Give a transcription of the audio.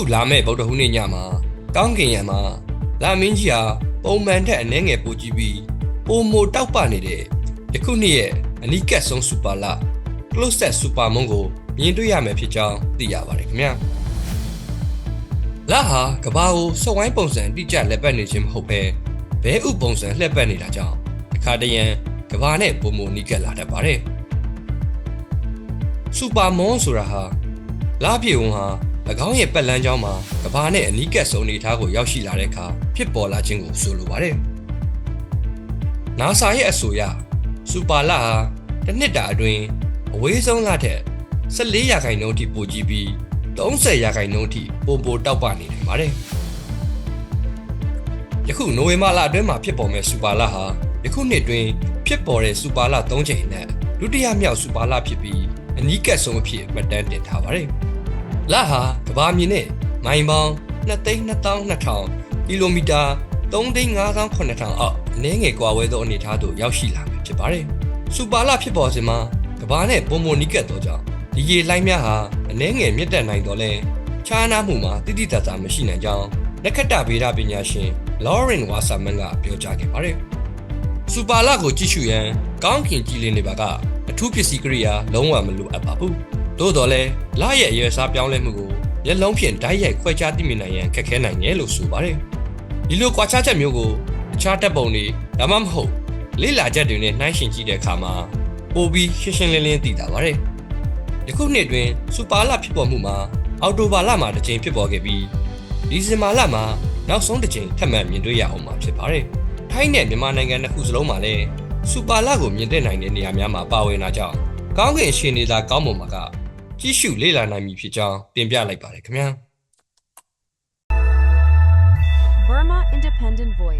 ခုလာမဲ့ဗုဒ္ဓဟူးနေ့ညမှာကောင်းကင်ယံမှာလာမင်းကြီးဟာပုံမှန်ထက်အနှဲငယ်ပိုကြီးပြီးပုံမိုတောက်ပနေတဲ့ယခုနှစ်ရဲ့အနီးကပ်ဆုံးစူပါလာ close set super moon ကိုမြင်တွေ့ရမယ်ဖြစ်ကြောင်းသိရပါတယ်ခင်ဗျာလာဟာကဘာကိုစော်ဝိုင်းပုံစံတိကျလက်ပတ်နေခြင်းမဟုတ်ပဲဘဲဥပုံစံလှည့်ပတ်နေတာကြောင့်အခါတရံကဘာနဲ့ပုံမိုနီးကပ်လာတတ်ပါတယ်စူပါမွန်ဆိုတာဟာလာပြေဝန်ဟာ၎ င်းရဲ့ပတ်လန်းကြောင်းမှာကဘာနဲ့အနီးကပ်ဆုံးအနေထားကိုရောက်ရှိလာတဲ့အခါဖြစ်ပေါ်လာခြင်းကိုဆိုလိုပါတယ်။ NASA ရဲ့အဆိုအရစူပါလာဟာတစ်နှစ်တာအတွင်းအဝေးဆုံးလထက်14ရာခိုင်နှုန်းအထိပိုကြီးပြီး30ရာခိုင်နှုန်းအထိပိုပိုတောက်ပနေနိုင်ပါတယ်။ယခုနိုဝင်ဘာလအတွင်းမှာဖြစ်ပေါ်မဲ့စူပါလာဟာယခုနှစ်တွင်ဖြစ်ပေါ်တဲ့စူပါလာ3ချိန်နဲ့ဒုတိယမြောက်စူပါလာဖြစ်ပြီးအနီးကပ်ဆုံးအဖြစ်မှတ်တမ်းတင်ထားပါတယ်။ လဟာကဘာမြေနဲ့မိုင်ပေါင်း2,200,000ကီလိုမီတာ3,500,000အောက်အနည်းငယ်ကွာဝဲသောအနေအထားသို့ရောက်ရှိလာမှာဖြစ်ပါတယ်။စူပါလာဖြစ်ပေါ်စဉ်မှာကဘာနဲ့ပုံမနီးကပ်သောကြောင့်ဒီရေလှိုင်းများဟာအနည်းငယ်မြင့်တက်နိုင်တော့လဲခြားနားမှုမှာတိတိတတ်တာမရှိနိုင်ကြောင်းလက်ခတ္တဗေဒပညာရှင် Lauren Wasserman ကပြောကြားခဲ့ပါတယ်။စူပါလာကိုကြည့်ရှုရန်ကောင်းကင်ကြည်လင်နေပါကအထူးပစ္စည်းကိရိယာလုံးဝမလိုအပ်ပါဘူး။ သို့တော်လဲလာရဲ့အရွယ်စားပြောင်းလဲမှုကိုမျက်လုံးဖြင့်ဓာတ်ရိုက်ခွဲခြားသိမြင်နိုင်ရန်ခက်ခဲနိုင်တယ်လို့ဆိုပါတယ်။ဒီလိုကွာခြားချက်မျိုးကိုအခြားတပ်ပုံတွေဒါမှမဟုတ်လေ့လာချက်တွေနဲ့နှိုင်းယှဉ်ကြည့်တဲ့အခါမှာပိုပြီးရှင်းရှင်းလင်းလင်းသိတာပါတယ်။ယခုနှစ်တွင်စူပါလာဖြစ်ပေါ်မှုမှာအော်တိုဘာလမှာတစ်ကြိမ်ဖြစ်ပေါ်ခဲ့ပြီးဒီဇင်ဘာလမှာနောက်ဆုံးတစ်ကြိမ်ထပ်မံမြင်တွေ့ရအောင်မှာဖြစ်ပါတယ်။ထိုင်းနဲ့မြန်မာနိုင်ငံနှစ်ခုစလုံးမှာလည်းစူပါလာကိုမြင်တွေ့နိုင်တဲ့နေရာများမှာပါဝင်လာကြောင်းကောင်းကင်ရှင်နေတာကောင်းပုံမှာက ကြည့်ရှုလေ့လာနိုင်ပြီဖြစ်ကြောင်းတင်ပြလိုက်ပါတယ်ခင်ဗျာ။ Burma Independent Voice.